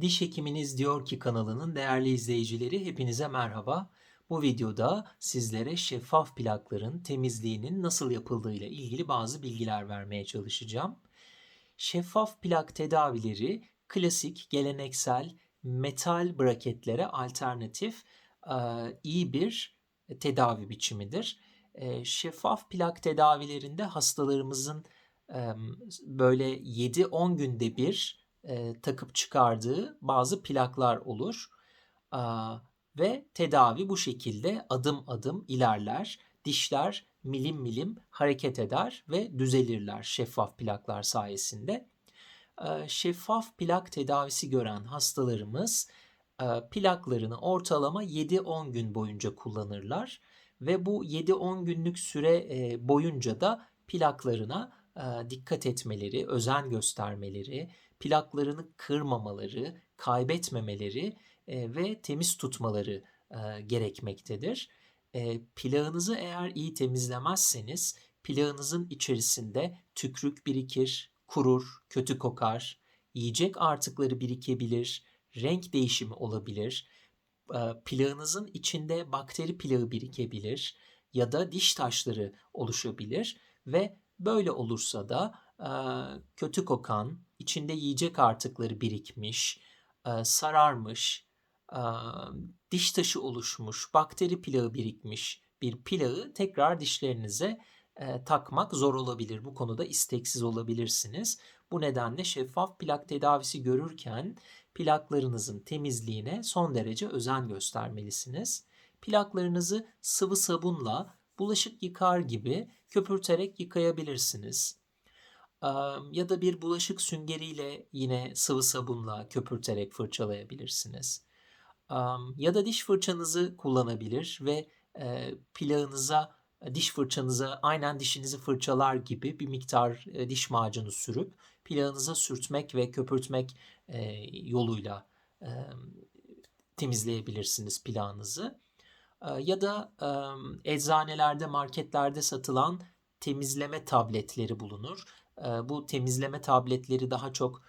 Diş Hekiminiz Diyor ki kanalının değerli izleyicileri hepinize merhaba. Bu videoda sizlere şeffaf plakların temizliğinin nasıl yapıldığıyla ilgili bazı bilgiler vermeye çalışacağım. Şeffaf plak tedavileri klasik, geleneksel metal braketlere alternatif iyi bir tedavi biçimidir. Şeffaf plak tedavilerinde hastalarımızın böyle 7-10 günde bir e, takıp çıkardığı bazı plaklar olur. Aa, ve tedavi bu şekilde adım adım ilerler. Dişler milim milim hareket eder ve düzelirler şeffaf plaklar sayesinde. Ee, şeffaf plak tedavisi gören hastalarımız e, plaklarını ortalama 7-10 gün boyunca kullanırlar ve bu 7-10 günlük süre e, boyunca da plaklarına e, dikkat etmeleri, özen göstermeleri, plaklarını kırmamaları, kaybetmemeleri e, ve temiz tutmaları e, gerekmektedir. E, plağınızı eğer iyi temizlemezseniz plağınızın içerisinde tükrük birikir, kurur, kötü kokar, yiyecek artıkları birikebilir, renk değişimi olabilir, plağınızın içinde bakteri plağı birikebilir ya da diş taşları oluşabilir ve böyle olursa da kötü kokan, içinde yiyecek artıkları birikmiş, sararmış, diş taşı oluşmuş, bakteri plağı birikmiş bir plağı tekrar dişlerinize takmak zor olabilir. Bu konuda isteksiz olabilirsiniz. Bu nedenle şeffaf plak tedavisi görürken plaklarınızın temizliğine son derece özen göstermelisiniz. Plaklarınızı sıvı sabunla bulaşık yıkar gibi köpürterek yıkayabilirsiniz. Ya da bir bulaşık süngeriyle yine sıvı sabunla köpürterek fırçalayabilirsiniz. Ya da diş fırçanızı kullanabilir ve plağınıza, diş fırçanıza aynen dişinizi fırçalar gibi bir miktar diş macunu sürüp plağınıza sürtmek ve köpürtmek yoluyla temizleyebilirsiniz plağınızı. Ya da eczanelerde, marketlerde satılan temizleme tabletleri bulunur. Bu temizleme tabletleri daha çok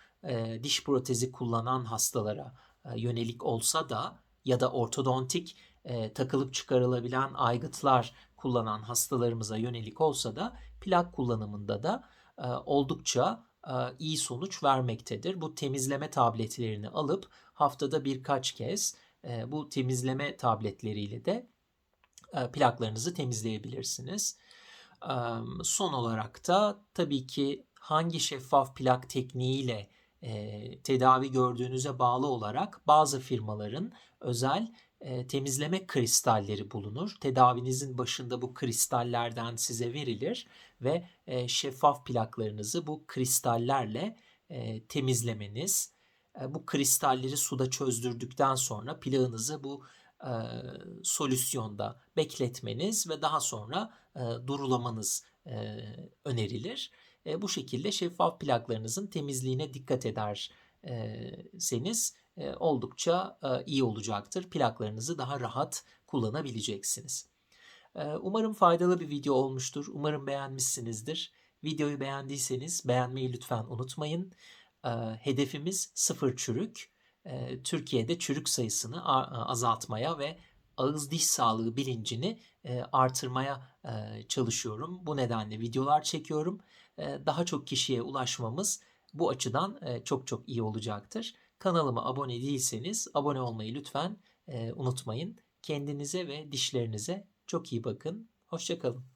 diş protezi kullanan hastalara yönelik olsa da ya da ortodontik takılıp çıkarılabilen aygıtlar kullanan hastalarımıza yönelik olsa da plak kullanımında da oldukça iyi sonuç vermektedir. Bu temizleme tabletlerini alıp haftada birkaç kez bu temizleme tabletleriyle de plaklarınızı temizleyebilirsiniz. Son olarak da tabii ki hangi şeffaf plak tekniğiyle tedavi gördüğünüze bağlı olarak bazı firmaların özel temizleme kristalleri bulunur. Tedavinizin başında bu kristallerden size verilir ve şeffaf plaklarınızı bu kristallerle temizlemeniz, bu kristalleri suda çözdürdükten sonra plağınızı bu e, solüsyonda bekletmeniz ve daha sonra e, durulamanız e, önerilir. E, bu şekilde şeffaf plaklarınızın temizliğine dikkat ederseniz e, oldukça e, iyi olacaktır. Plaklarınızı daha rahat kullanabileceksiniz. E, umarım faydalı bir video olmuştur. Umarım beğenmişsinizdir. Videoyu beğendiyseniz beğenmeyi lütfen unutmayın. E, hedefimiz sıfır çürük. Türkiye'de çürük sayısını azaltmaya ve ağız diş sağlığı bilincini artırmaya çalışıyorum. Bu nedenle videolar çekiyorum. Daha çok kişiye ulaşmamız bu açıdan çok çok iyi olacaktır. Kanalıma abone değilseniz abone olmayı lütfen unutmayın. Kendinize ve dişlerinize çok iyi bakın. Hoşçakalın.